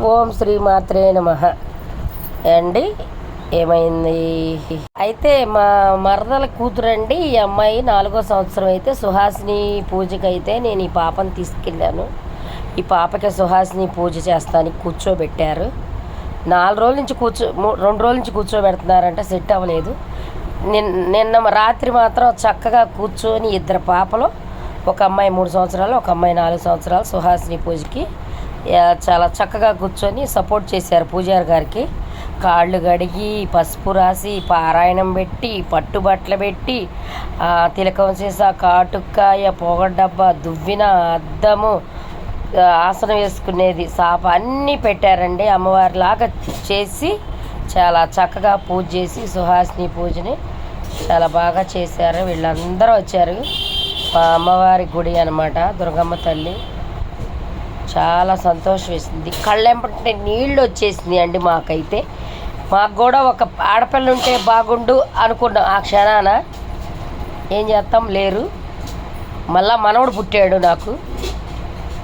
ఓం శ్రీ మాత్రే నమ. అండి ఏమైంది? అయితే మా మరదల కూతురండి ఈ అమ్మాయి నాలుగో సంవత్సరం అయితే సుహాసిని పూజకి అయితే నేను ఈ పాపను తీసుకెళ్ళాను. ఈ పాపకి సుహాసిని పూజ చేస్తానికి కూర్చోబెట్టారు. నాలుగు రోజుల నుంచి కూర్చో మూ- రెండు రోజుల నుంచి కూర్చోబెడుతున్నారంటే సెట్ అవ్వలేదు. నిన్న నిన్న రాత్రి మాత్రం చక్కగా కూర్చొని ఇద్దరు పాపలు ఒక అమ్మాయి మూడు సంవత్సరాలు ఒక అమ్మాయి నాలుగు సంవత్సరాలు సుహాసిని పూజకి చాలా చక్కగా కూర్చొని సపోర్ట్ చేశారు పూజారి గారికి. కాళ్ళు కడిగి పసుపు రాసి పారాయణం పెట్టి పట్టుబట్టలు పెట్టి తిలకం చేసా కాటుకాయ పొగడబ్బా దువ్విన అద్దము ఆసనం వేసుకునేది. సాప అన్నీ పెట్టారండి. అమ్మవారిలాగా చేసి చాలా చక్కగా పూజ చేసి సుహాసిని పూజని చాలా బాగా చేశారు. వీళ్ళందరూ వచ్చారు. మా అమ్మవారి గుడి అనమాట దుర్గమ్మ తల్లి. చాలా సంతోషం వేసింది. కళ్ళెంపంటే నీళ్ళు వచ్చేసింది అండి మాకైతే. మాకు కూడా ఒక ఆడపిల్ల ఉంటే బాగుండు అనుకున్నాం. ఆ క్షణాన ఏం చేస్తాం? లేరు. మళ్ళా మనవడు పుట్టాడు నాకు.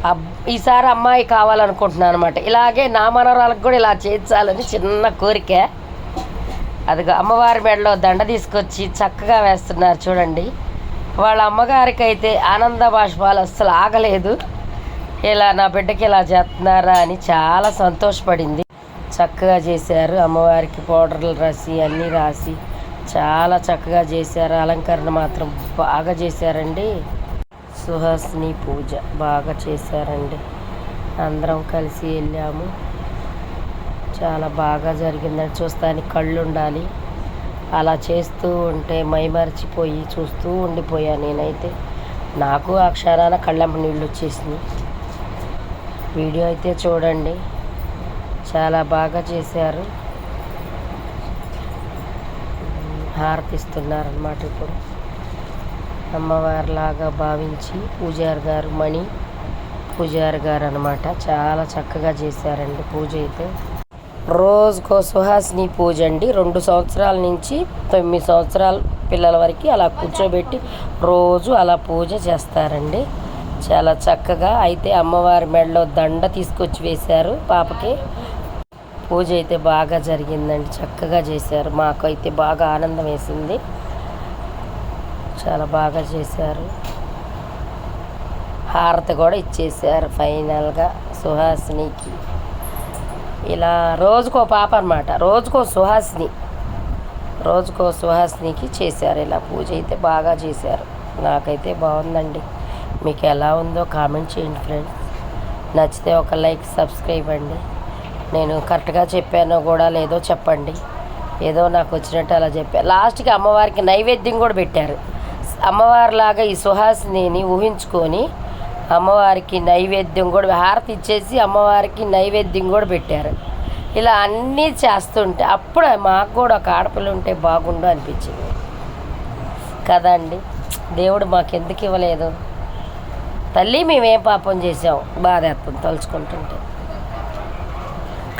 అబ్- ఈసారి అమ్మాయి కావాలనుకుంటున్నాను అనమాట ఇలాగే నా మనవరాలకు కూడా ఇలా చేయించాలని చిన్న కోరిక. అదిగో అమ్మవారి మెడలో దండ తీసుకొచ్చి చక్కగా వేస్తున్నారు చూడండి. వాళ్ళ అమ్మగారికి అయితే ఆనంద బాష్పాలు అస్సలు ఆగలేదు. ఇలా నా బిడ్డకి ఇలా చేస్తున్నారా అని చాలా సంతోషపడింది. చక్కగా చేశారు. అమ్మవారికి పౌడర్లు రాసి అన్నీ రాసి చాలా చక్కగా చేశారు. అలంకరణ మాత్రం బాగా చేశారండి. సుహాసిని పూజ బాగా చేశారండి. అందరం కలిసి వెళ్ళాము. చాలా బాగా జరిగిందని చూస్తానికి కళ్ళు ఉండాలి. అలా చేస్తూ ఉంటే మైమరిచిపోయి చూస్తూ ఉండిపోయాను నేనైతే. నాకు ఆ క్షణాన కళ్ళెంప నీళ్ళు వచ్చేసింది వీడియో అయితే చూడండి. చాలా బాగా చేశారు. హారతిస్తున్నారనమాట ఇప్పుడు. అమ్మవారిలాగా భావించి పూజారి గారు మణి పూజారి గారు అనమాట చాలా చక్కగా చేశారండి పూజ అయితే. రోజుకో సుహాసిని పూజ అండి. రెండు సంవత్సరాల నుంచి తొమ్మిది సంవత్సరాల పిల్లల వరకు అలా కూర్చోబెట్టి రోజు అలా పూజ చేస్తారండి. చాలా చక్కగా అయితే అమ్మవారి మెడలో దండ తీసుకొచ్చి వేశారు పాపకి. పూజ అయితే బాగా జరిగిందండి చక్కగా చేశారు. మాకు అయితే బాగా ఆనందం వేసింది. చాలా బాగా చేశారు. హారతి కూడా ఇచ్చేసారు ఫైనల్గా సుహాసినికి. ఇలా రోజుకో పాప అనమాట రోజుకో సుహాసిని. రోజుకో సుహాసినికి చేశారు. ఇలా పూజ అయితే బాగా చేశారు. నాకైతే బాగుందండి. మీకు ఎలా ఉందో కామెంట్ చేయండి ఫ్రెండ్స్. నచ్చితే ఒక లైక్ సబ్స్క్రైబ్ అండి. నేను కరెక్ట్గా చెప్పానో కూడా లేదో చెప్పండి. ఏదో నాకు వచ్చినట్టు అలా చెప్పాను లాస్ట్కి అమ్మవారికి నైవేద్యం కూడా పెట్టారు. అమ్మవారిలాగా ఈ సుహాసిని ఊహించుకొని అమ్మవారికి నైవేద్యం కూడా హారతి ఇచ్చేసి అమ్మవారికి నైవేద్యం కూడా పెట్టారు. ఇలా అన్నీ చేస్తుంటే అప్పుడు మాకు కూడా ఒక ఆడపిల్ల ఉంటే బాగుండు అనిపించింది. కదా అండి దేవుడు మాకెందుకు ఇవ్వలేదు? తల్లి మేమేం పాపం చేసాం బాధ తలుచుకుంటుంటే.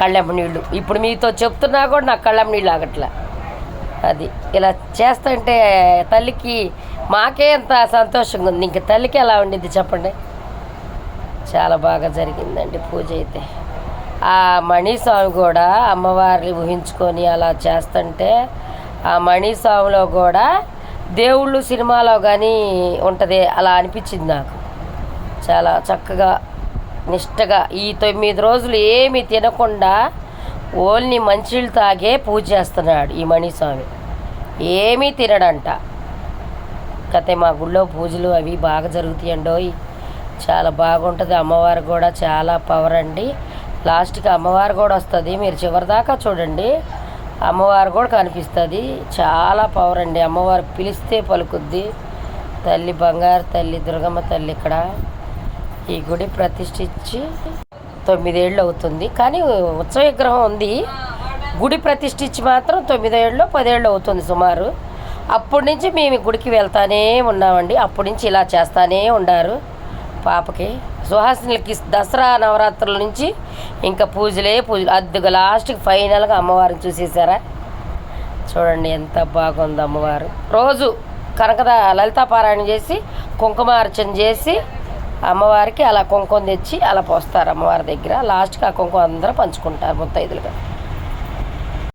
కళ్ళెమ్మ నీళ్ళు. ఇప్పుడు మీతో చెప్తున్నా కూడా నాకు కళ్ళెమ్మ నీళ్ళు ఆగట్లా. అది ఇలా చేస్తుంటే తల్లికి మాకే ఎంత సంతోషంగా ఉంది. ఇంక తల్లికి ఎలా ఉండింది చెప్పండి? చాలా బాగా జరిగిందండి పూజ అయితే. ఆ మణిస్వామి కూడా అమ్మవారిని ఊహించుకొని అలా చేస్తుంటే ఆ మణిస్వామిలో కూడా దేవుళ్ళు సినిమాలో కానీ ఉంటుంది అలా అనిపించింది నాకు. చాలా చక్కగా నిష్టగా ఈ తొమ్మిది రోజులు ఏమి తినకుండా ఓన్లీ మంచిళ్ళు తాగే పూజ చేస్తున్నాడు ఈ మణిస్వామి. ఏమీ తినడంట. కతే మా గుళ్ళో పూజలు అవి బాగా జరుగుతాయండోయ్. చాలా బాగుంటుంది అమ్మవారు కూడా చాలా పవర్ అండి. లాస్ట్కి అమ్మవారు కూడా వస్తుంది మీరు చివరిదాకా చూడండి. అమ్మవారు కూడా కనిపిస్తుంది చాలా పవర్ అండి. అమ్మవారు పిలిస్తే పలుకుద్ది. తల్లి బంగారు తల్లి దుర్గమ్మ తల్లి ఇక్కడ. ఈ గుడి ప్రతిష్ఠించి తొమ్మిదేళ్ళు అవుతుంది. కానీ ఉత్సవ విగ్రహం ఉంది. గుడి ప్రతిష్ఠించి మాత్రం తొమ్మిదేళ్ళు పదేళ్ళు అవుతుంది సుమారు. అప్పటి నుంచి మేము గుడికి వెళ్తానే ఉన్నామండి. అప్పటి నుంచి ఇలా చేస్తానే ఉన్నారు పాపకి. సుహాసినికి దసరా నవరాత్రుల నుంచి ఇంకా పూజలే పూజలు. అద్దెకు లాస్ట్కి ఫైనల్గా అమ్మవారిని చూసేసారా చూడండి ఎంత బాగుంది అమ్మవారు. రోజు కనకద లలితాపారాయణ చేసి కుంకుమార్చన చేసి అమ్మవారికి అలా కుంకుమ తెచ్చి అలా పోస్తారు అమ్మవారి దగ్గర. లాస్ట్కి ఆ కుంకుమ అందరూ పంచుకుంటారు ముత్తైదులుగా